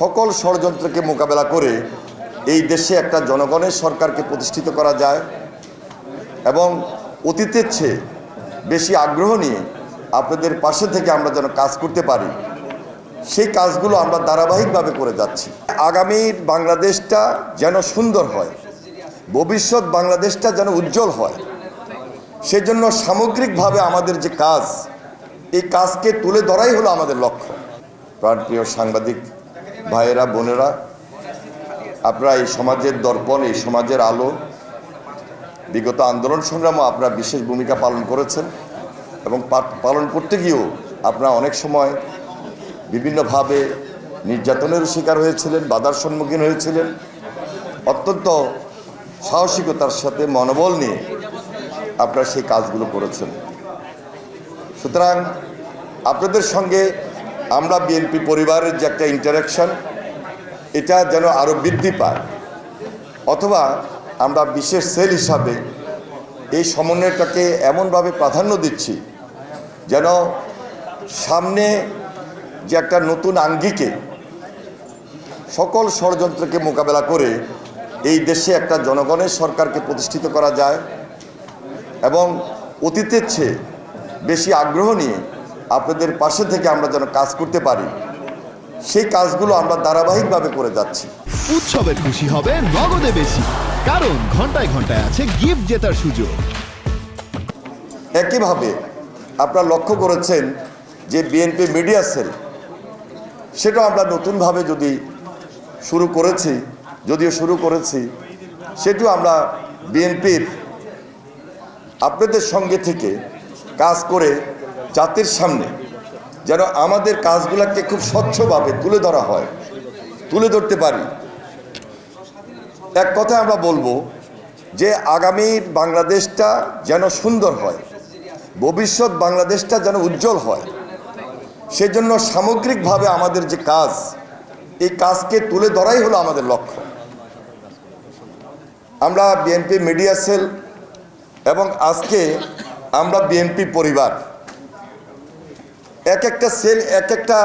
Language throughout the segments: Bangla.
সকল ষড়যন্ত্রকে মোকাবেলা করে এই দেশে একটা জনগণের সরকারকে প্রতিষ্ঠিত করা যায় এবং অতীতের চেয়ে বেশি আগ্রহ নিয়ে আপনাদের পাশে থেকে আমরা যেন কাজ করতে পারি, সেই কাজগুলো আমরা ধারাবাহিকভাবে করে যাচ্ছি। আগামীর বাংলাদেশটা যেন সুন্দর হয়, ভবিষ্যৎ বাংলাদেশটা যেন উজ্জ্বল হয়, সেজন্য সামগ্রিকভাবে আমাদের যে কাজ, এই কাজকে তুলে ধরাই হলো আমাদের লক্ষ্য। প্রাণপ্রিয় সাংবাদিক ভাইয়েরা, বোনেরা, আপনারা এই সমাজের দর্পণ, এই সমাজের আলো, বিগত আন্দোলন সংগ্রামও আপনারা বিশেষ ভূমিকা পালন করেছেন এবং পালন করতে গিয়েও আপনারা অনেক সময় বিভিন্নভাবে নির্যাতনের শিকার হয়েছিলেন, বাধার সম্মুখীন হয়েছিলেন। অত্যন্ত সাহসিকতার সাথে মনোবল নিয়ে আপনারা সেই কাজগুলো করেছেন। সুতরাং আপনাদের সঙ্গে আমরা বিএনপি পরিবারের যে একটা ইন্টারাকশন এটা যেন আরও বৃদ্ধি পায়। অথবা আমরা বিশেষ সেল হিসাবে এই সমন্বয়টাকে এমনভাবে প্রাধান্য দিচ্ছি যেন সামনে যে একটা নতুন আঙ্গিকে সকল ষড়যন্ত্রকে মোকাবেলা করে এই দেশে একটা জনগণের সরকারকে প্রতিষ্ঠিত করা যায় এবং অতীতের চেয়ে বেশি আগ্রহ নিয়ে আপনাদের পাশে থেকে আমরা যেন কাজ করতে পারি সেই কাজগুলো আমরা ধারাবাহিকভাবে করে যাচ্ছি। উৎসবের খুশি হবে নগদে বেশি কারণ ঘন্টায় ঘন্টায় আছে গিফট জেতার সুযোগ। একইভাবে আপনারা লক্ষ্য করেছেন যে বিএনপি মিডিয়া সেল সেটাও আমরা নতুনভাবে যদি শুরু করেছি যদিও শুরু করেছি সেটিও আমরা বিএনপির আপনাদের সঙ্গে থেকে কাজ করে জাতির সামনে যেন আমাদের কাজগুলোকে খুব স্বচ্ছভাবে তুলে ধরা হয়, তুলে ধরতে পারি। এক কথা আমরা বলব যে আগামীর বাংলাদেশটা যেন সুন্দর হয়, ভবিষ্যৎ বাংলাদেশটা যেন উজ্জ্বল হয়, সেজন্য সামগ্রিকভাবে আমাদের যে কাজ, এই কাজকে তুলে ধরাই হলো আমাদের লক্ষ্য। আমরা বিএনপি মিডিয়া সেল এবং আজকে আমরা বিএনপি পরিবার। এক একটা সেল, এক একটা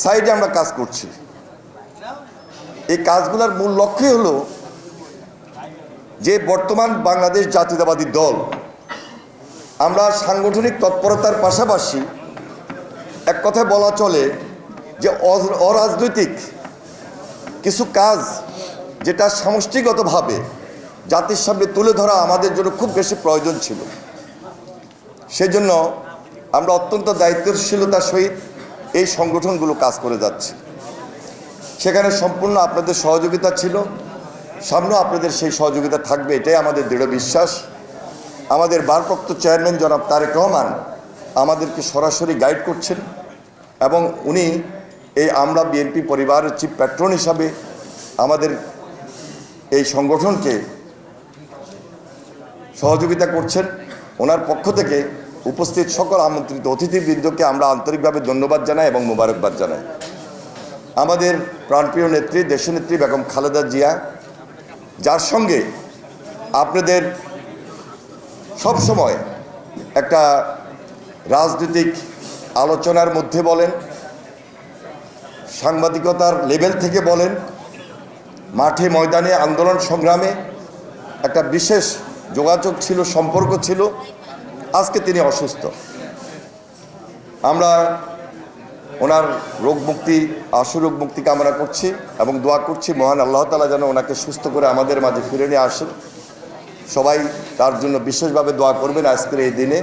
সাইডে আমরা কাজ করছি। এই কাজগুলোর মূল লক্ষ্যই হলো যে বর্তমান বাংলাদেশ জাতীয়তাবাদী দল, আমরা সাংগঠনিক তৎপরতার পাশাপাশি এক কথায় বলা চলে যে অরাজনৈতিক কিছু কাজ যেটা সমষ্টিগতভাবে জাতির সামনে তুলে ধরা আমাদের জন্য খুব বেশি প্রয়োজন ছিল। সেজন্য আমরা অত্যন্ত দায়িত্বশীলতার সহিত এই সংগঠনগুলো কাজ করে যাচ্ছি। সেখানে সম্পূর্ণ আপনাদের সহযোগিতা ছিল। সামনেও আপনাদের সেই সহযোগিতা থাকবে, এটাই আমাদের দৃঢ় বিশ্বাস। আমাদের ভারপ্রাপ্ত চেয়ারম্যান জনাব তারেক রহমান আমাদেরকে সরাসরি গাইড করছেন এবং উনি এই আমরা বিএনপি পরিবারের চিফ প্যাট্রন হিসাবে আমাদের এই সংগঠনকে সহযোগিতা করছেন। ওনার পক্ষ থেকে উপস্থিত সকল আমন্ত্রিত অতিথিবৃন্দকে আমরা আন্তরিকভাবে ধন্যবাদ জানাই এবং মোবারকবাদ জানাই। আমাদের প্রাণপ্রিয় নেত্রী, দেশনেত্রী বেগম খালেদা জিয়া, যার সঙ্গে আপনাদের সব সময় একটা রাজনৈতিক আলোচনার মধ্যে বলেন, সাংবাদিকতার লেভেল থেকে বলেন, মাঠে ময়দানে আন্দোলন সংগ্রামে একটা বিশেষ যোগাযোগ ছিল, সম্পর্ক ছিল। আজকে তিনি অসুস্থ। আমরা ওনার রোগ মুক্তি, আশু রোগ মুক্তি কামনা করছি এবং দোয়া করছি, মহান আল্লাহ তালা যেন ওনাকে সুস্থ করে আমাদের মাঝে ফিরে নিয়ে আসেন। সবাই তার জন্য বিশেষভাবে দোয়া করবেন আজকের এই দিনে।